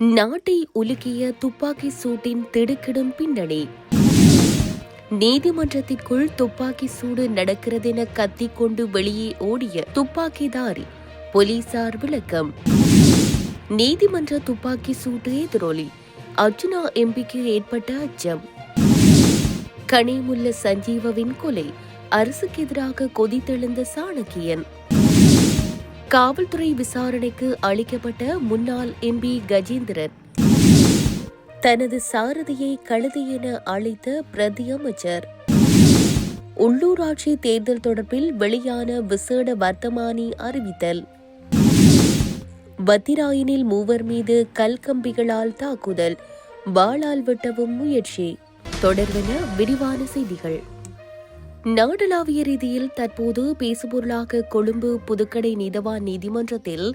நாட்டை உலுக்கிய துப்பாக்கி சூட்டின் திடுக்கிடும் பின்னணி. நீதிமன்றத்திற்குள் துப்பாக்கி சூடு நடக்கிறதென கத்திக்கொண்டு வெளியே ஓடிய துப்பாக்கிதாரி போலீசார் விளக்கம். நீதிமன்ற துப்பாக்கி சூட்டு எதிரொலி. அர்ஜுனா எம்பிக்கு ஏற்பட்ட அச்சம். கனிமுல்ல சஞ்சீவவின் கொலை. அரசுக்கு எதிராக கொதித்தெழுந்த சாணக்கியன். காவல்துறை விசாரணைக்கு அளிக்கப்பட்ட முன்னாள் எம்பி கஜேந்திரன். தனது சாரதியை கழுதி என அழைத்த பிரதி அமைச்சர். உள்ளூராட்சி தேர்தல் தொடர்பில் வெளியான விசேட வர்த்தமானி அறிவித்தல். பத்திராயனில் மூவர் மீது கல்கம்பிகளால் தாக்குதல். வாளால் வெட்டவும் முயற்சி. தொடர்பென விரிவான செய்திகள். நாடளாவிய ரீதியில் தற்போது பேசுபொருளாக கொழும்பு புதுக்கடை நீதவான் நீதிமன்றத்தில்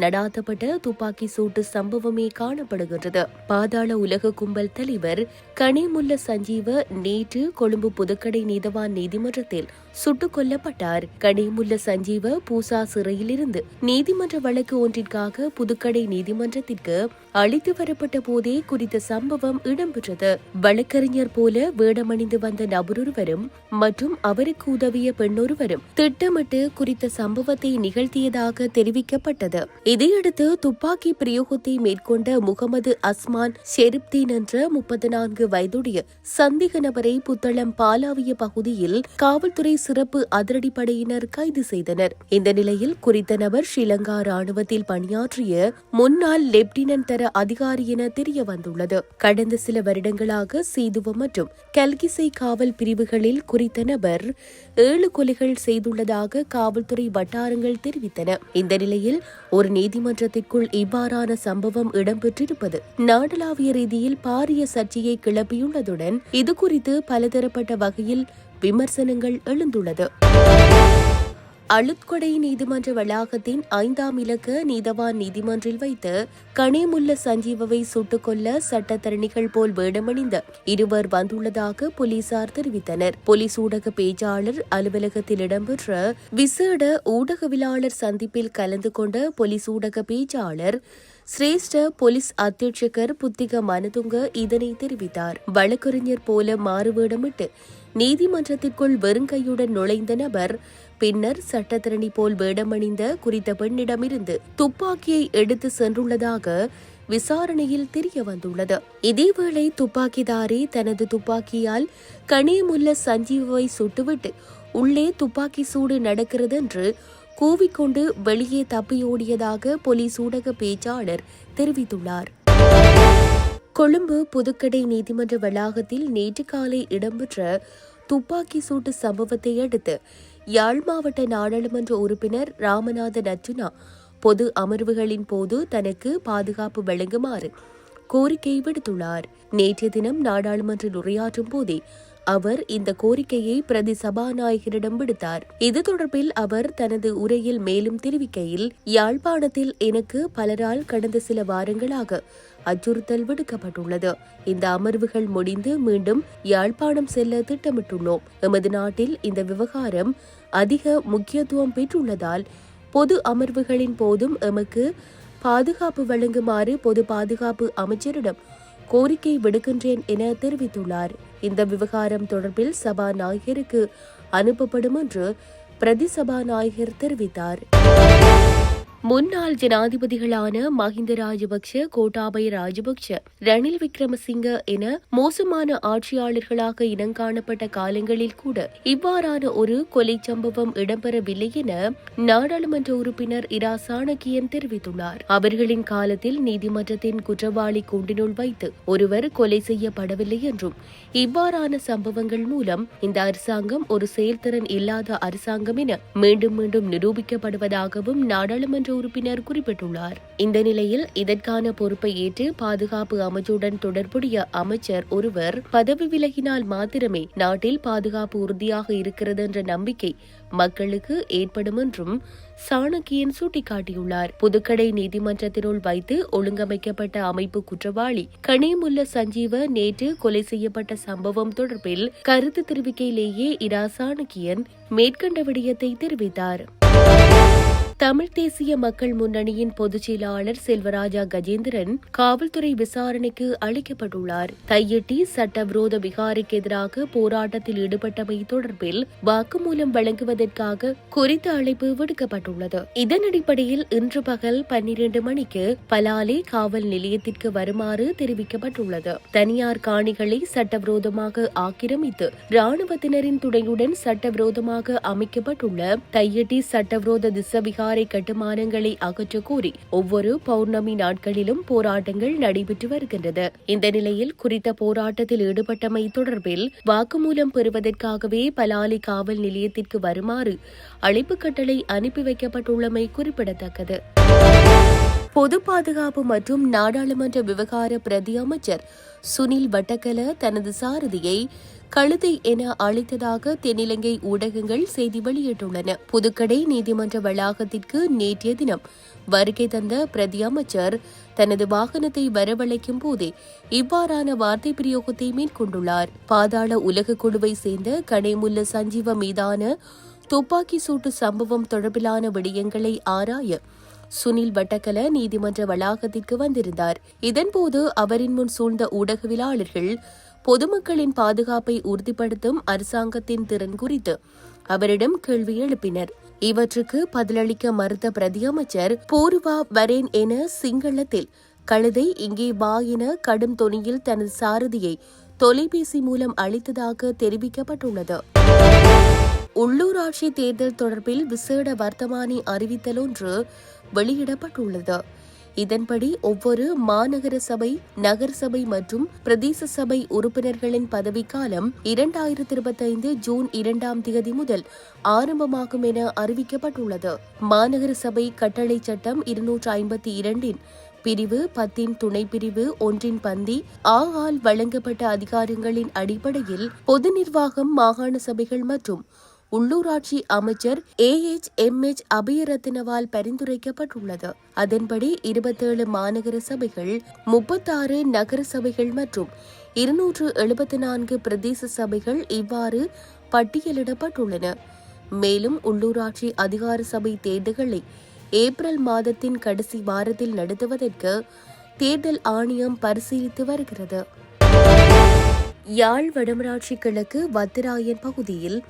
நடாத்தப்பட்ட துப்பாக்கி சூட்டு சம்பவமே காணப்படுகின்றது. பாதாள உலக கும்பல் தலைவர் கனிமுல்ல சஞ்சீவ நேற்று கொழும்பு புதுக்கடை நீதவான் நீதிமன்றத்தில் சுட்டுக் கொல்லப்பட்டார். கனிமுல்ல சஞ்சீவ பூசா சிறையிலிருந்து நீதிமன்ற வழக்கு ஒன்றிற்காக புதுக்கடை நீதிமன்றத்திற்கு அழைத்து வரப்பட்ட போதே குறித்த சம்பவம் இடம்பெற்றது. வழக்கறிஞர் போல வேடமணிந்து வந்த நபரொருவரும் மற்றும் அவருக்கு உதவிய பெண்ணொருவரும் திட்டமிட்டு குறித்த சம்பவத்தை நிகழ்த்தியதாக தெரிவிக்கப்பட்டது. இதையடுத்து துப்பாக்கி பிரயோகத்தை மேற்கொண்ட முகமது அஸ்மான் ஷெரிப்தீன் என்ற முப்பத்தி நான்கு வயதுடைய சந்தேக நபரை புத்தளம் பாலாவிய பகுதியில் காவல்துறை சிறப்பு அதிரடிப்படையினர் கைது செய்தனர். இந்த நிலையில் குறித்த நபர் ஸ்ரீலங்கா ராணுவத்தில் பணியாற்றிய முன்னாள் லெப்டினன்ட் தர அதிகாரி என தெரிய வந்துள்ளது. கடந்த சில வருடங்களாக சீதுவம் மற்றும் கல்கிசை காவல் பிரிவுகளில் குறித்த நபர் ஏழு கொலைகள் செய்துள்ளதாக காவல்துறை வட்டாரங்கள் தெரிவித்தன. இந்த நிலையில் ஒரு நீதிமன்றத்திற்குள் இவ்வாறான சம்பவம் இடம்பெற்றிருப்பது நாடளாவிய ரீதியில் பாரிய சர்ச்சையை கிளப்பியுள்ளதுடன் இதுகுறித்து பலதரப்பட்ட வகையில் விமர்சனங்கள் எழுந்துள்ளது. அழுத்கொடை நீதிமன்ற வளாகத்தின் ஐந்தாம் இலக்க நீதவான் நீதிமன்றில் வைத்து கனிமுல்ல சஞ்சீவவை சுட்டுக்கொல்ல சட்டத்தரணிகள் போல் வேடமணிந்த இருவர் வந்துள்ளதாக போலீசார் தெரிவித்தனர். போலீஸ் ஊடக பேச்சாளர் அலுவலகத்தில் இடம்பெற்ற விசேட ஊடகவியலாளர் சந்திப்பில் கலந்து கொண்ட போலீஸ் ஊடக பேச்சாளர் சிரேஷ்ட போலீஸ் அத்தியட்சகர் புத்திக மனதுங்க இதனை தெரிவித்தார். வழக்கறிஞர் போல மாறுவேடமிட்டு நீதிமன்றத்திற்குள் வெறுங்கையுடன் நுழைந்த நபர் பின்னர் சட்டத்திரணி போல் வேடமணிந்த குறித்த பெண்ணிடமிருந்து துப்பாக்கியை எடுத்து சென்றுள்ளதாக விசாரணையில் தெரிய வந்துள்ளது. இதேவேளை துப்பாக்கிதாரி தனது துப்பாக்கியால் கனியமுள்ள சஞ்சீவை சுட்டுவிட்டு உள்ளே துப்பாக்கி சூடு நடக்கிறது என்று கூவிக்கொண்டு வெளியே தப்பியோடியதாக போலீஸ் ஊடக பேச்சாளர் தெரிவித்துள்ளார். கொழும்பு புதுக்கடை நீதிமன்ற வளாகத்தில் நேற்று காலை இடம்பெற்ற துப்பாக்கி சூட்டு சம்பவத்தை அடுத்து யாழ் மாவட்ட நாடாளுமன்ற உறுப்பினர் ராமநாதன் அர்ஜுனா பொது அமர்வுகளின் போது தனக்கு பாதுகாப்பு வழங்குமாறு கோரிக்கை விடுத்துள்ளார். நேற்றைய தினம் நாடாளுமன்றில் உரையாற்றும் போதே அவர் இந்த கோரிக்கையை பிரதி சபாநாயகரிடம் விடுத்தார். இது தொடர்பில் அவர் தனது உரையில் மேலும் தெரிவிக்கையில் யாழ்ப்பாணத்தில் எனக்கு பலரால் கடந்த சில வாரங்களாக அச்சுறுத்தல் விடுக்கப்பட்டுள்ளது. இந்த அமர்வுகள் முடிந்து மீண்டும் யாழ்ப்பாணம் செல்ல திட்டமிட்டுள்ளோம். எமது நாட்டில் இந்த விவகாரம் அதிக முக்கியத்துவம் பெற்றுள்ளதால் பொது அமர்வுகளின் போதும் எமக்கு பாதுகாப்பு வழங்குமாறு பொது பாதுகாப்பு அமைச்சரிடம் கோரிக்கை விடுக்கின்றேன் என தெரிவித்துள்ளார். இந்த விவகாரம் தொடர்பில் சபாநாயகருக்கு அனுப்பப்படும் என்று பிரதி சபாநாயகர் தெரிவித்தார். முன்னாள் ஜனாதிபதிகளான மஹிந்த ராஜபக்ஷ கோட்டாபய ராஜபக்ஷ ரணில் விக்ரமசிங்க என மோசமான ஆட்சியாளர்களாக இனங்காணப்பட்ட காலங்களில் கூட இவ்வாறான ஒரு கொலை சம்பவம் இடம்பெறவில்லை என நாடாளுமன்ற உறுப்பினர் இரா. சாணக்கியன் தெரிவித்துள்ளார். அவர்களின் காலத்தில் நீதிமன்றத்தின் குற்றவாளி கூண்டினுள் வைத்து ஒருவர் கொலை செய்யப்படவில்லை என்றும் இவ்வாறான சம்பவங்கள் மூலம் இந்த அரசாங்கம் ஒரு செயல்திறன் இல்லாத அரசாங்கம் என மீண்டும் மீண்டும் நிரூபிக்கப்படுவதாகவும் நாடாளுமன்ற உறுப்பினர் குறிப்பிட்டுள்ளார். இந்த நிலையில் இதற்கான பொறுப்பை ஏற்று பாதுகாப்பு அமைச்சுடன் தொடர்புடைய அமைச்சர் ஒருவர் பதவி விலகினால் மாத்திரமே நாட்டில் பாதுகாப்பு உறுதியாக இருக்கிறது என்ற நம்பிக்கை மக்களுக்கு ஏற்படும் என்றும் சாணக்கியன் சுட்டிக்காட்டியுள்ளார். புதுக்கடை நீதிமன்றத்தினுள் வைத்து ஒழுங்கமைக்கப்பட்ட அமைப்பு குற்றவாளி கனிமுல்ல சஞ்சீவ நேற்று கொலை செய்யப்பட்ட சம்பவம் தொடர்பில் கருத்து தெரிவிக்கையிலேயே இரா சாணக்கியன் மேற்கண்ட விடயத்தை தெரிவித்தார். தமிழ் தேசிய மக்கள் முன்னணியின் பொதுச் செயலாளர் செல்வராஜா கஜேந்திரன் காவல்துறை விசாரணைக்கு அளிக்கப்பட்டுள்ளார். தையிட்டி சட்டவிரோத விகாரிக்கு எதிராக போராட்டத்தில் ஈடுபட்டமை தொடர்பில் வாக்குமூலம் வழங்குவதற்காக குறித்த அழைப்பு விடுக்கப்பட்டுள்ளது. இதன் அடிப்படையில் இன்று பகல் பன்னிரண்டு மணிக்கு பலாலி காவல் நிலையத்திற்கு வருமாறு தெரிவிக்கப்பட்டுள்ளது. தனியார் காணிகளை சட்டவிரோதமாக ஆக்கிரமித்து ராணுவத்தினரின் துணையுடன் சட்டவிரோதமாக அமைக்கப்பட்டுள்ள தையிட்டி சட்டவிரோத திசவிகார் கட்டுமானங்களை அகற்ற கோரி ஒவ்வொரு பௌர்ணமி நாட்களிலும் போராட்டங்கள் நடைபெற்று வருகின்றது. இந்த நிலையில் குறித்த போராட்டத்தில் ஈடுபட்டமை தொடர்பில் வாக்குமூலம் பெறுவதற்காகவே பலாலி காவல் நிலையத்திற்கு வருமாறு அழைப்பு கட்டளை அனுப்பி வைக்கப்பட்டுள்ளமை குறிப்பிடத்தக்கது. பொது பாதுகாப்பு மற்றும் நாடாளுமன்ற விவகார பிரதி அமைச்சர் சுனில் வட்டக்கல தனது சாரதியை கழுதை என அழைத்ததாக தென்னிலங்கை ஊடகங்கள் செய்தி வெளியிட்டுள்ளன. புதுக்கடை நீதிமன்ற வளாகத்திற்கு நேற்றைய தினம் வருகை தந்த பிரதி அமைச்சர் தனது வாகனத்தை வரவழைக்கும் போதே இவ்வாறான வார்த்தை பிரயோகத்தை மேற்கொண்டுள்ளார். பாதாள உலக குழுவை சேர்ந்த கடைமுல்ல சஞ்சீவ மீதான துப்பாக்கி சூட்டு சம்பவம் தொடர்பிலான விடயங்களை ஆராய சுனில் வட்டக்கல நீதிமன்ற வளாகத்திற்கு வந்திருந்தார். இதன்போது அவரின் முன் சூழ்ந்த ஊடகவியலாளர்கள் பொதுமக்களின் பாதுகாப்பை உறுதிப்படுத்தும் அரசாங்கத்தின் திறன் குறித்து அவரிடம் கேள்வி எழுப்பினர். இவற்றுக்கு பதிலளிக்க மறுத்த பிரதியமைச்சர் பூர்வா வரேன் என சிங்களத்தில் கழுதை இங்கே வா என கடும் தொனியில் தனது சாரதியை தொலைபேசி மூலம் அளித்ததாக தெரிவிக்கப்பட்டுள்ளது. உள்ளூராட்சி தேர்தல் தொடர்பில் விசேட வர்த்தமானி அறிவித்தல் ஒன்று வெளியிடப்பட்டுள்ளது. இதன்படி ஒவ்வொரு மாநகர சபை நகர சபை மற்றும் பிரதேச சபை உறுப்பினர்களின் பதவிக்காலம் இரண்டாயிரத்தி இருபத்தைந்து ஜூன் இரண்டாம் தேதி முதல் ஆரம்பமாகும் என அறிவிக்கப்பட்டுள்ளது. மாநகர சபை கட்டளை சட்டம் இருநூற்று ஐம்பத்தி இரண்டின் பிரிவு பத்தின் துணை பிரிவு ஒன்றின் பந்தி ஆ ஆல் வழங்கப்பட்ட அதிகாரங்களின் அடிப்படையில் பொது நிர்வாகம் மாகாண சபைகள் மற்றும் உள்ளூராட்சி அமைச்சர் ஏ எச் எம் எச் அபயரத்னவால் பரிந்துரைக்கப்பட்டுள்ளது. அதன்படி இருபத்தேழு மாநகர சபைகள் முப்பத்தாறு நகர சபைகள் மற்றும் இருநூற்று எழுபத்தி நான்கு பிரதேச சபைகள் இவ்வாறு பட்டியலிடப்பட்டுள்ளன. மேலும் உள்ளூராட்சி அதிகார சபை தேர்தல்களை ஏப்ரல் மாதத்தின் கடைசி வாரத்தில் நடத்துவதற்கு தேர்தல் ஆணையம் பரிசீலித்து வருகிறது. யாழ் வடமராட்சி கிழக்கு வத்திராயன் பகுதியில்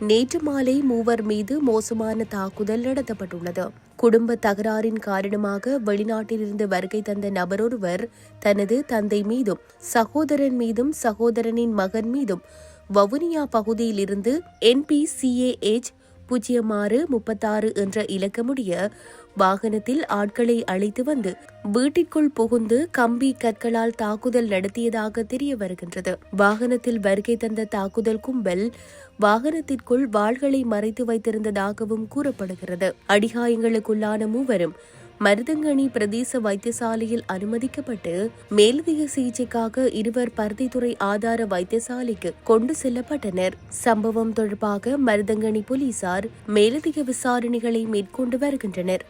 நேற்று மாலை மூவர் மீது மோசமான தாக்குதல் நடத்தப்பட்டுள்ளது. குடும்ப தகராறின் காரணமாக வெளிநாட்டிலிருந்து வருகை தந்த நபரொருவர் தனது தந்தை மீதும் சகோதரன் மீதும் சகோதரனின் மகன் மீதும் வவுனியா பகுதியிலிருந்து என்பிசிஏஎச் பூஜ்ஜியம் ஆறு முப்பத்தாறு என்ற இலக்கமுடைய வாகனத்தில் ஆட்களை அழைத்து வந்து வீட்டிற்குள் புகுந்து கம்பி கற்களால் தாக்குதல் நடத்தியதாக தெரிய வருகின்றது. வாகனத்தில் வருகை தந்த தாக்குதல் கும்பல் வாகனத்திற்குள் வாள்களை மறைத்து வைத்திருந்ததாகவும் கூறப்படுகிறது. அடிகாயங்களுக்குள்ளான மூவரும் மருதங்கணி பிரதேச வைத்தியசாலையில் அனுமதிக்கப்பட்டு மேலதிக சிகிச்சைக்காக இருவர் பருத்தித்துறை ஆதார வைத்தியசாலைக்கு கொண்டு செல்லப்பட்டனர். சம்பவம் தொடர்பாக மருதங்கணி போலீசார் மேலதிக விசாரணைகளை மேற்கொண்டு வருகின்றனர்.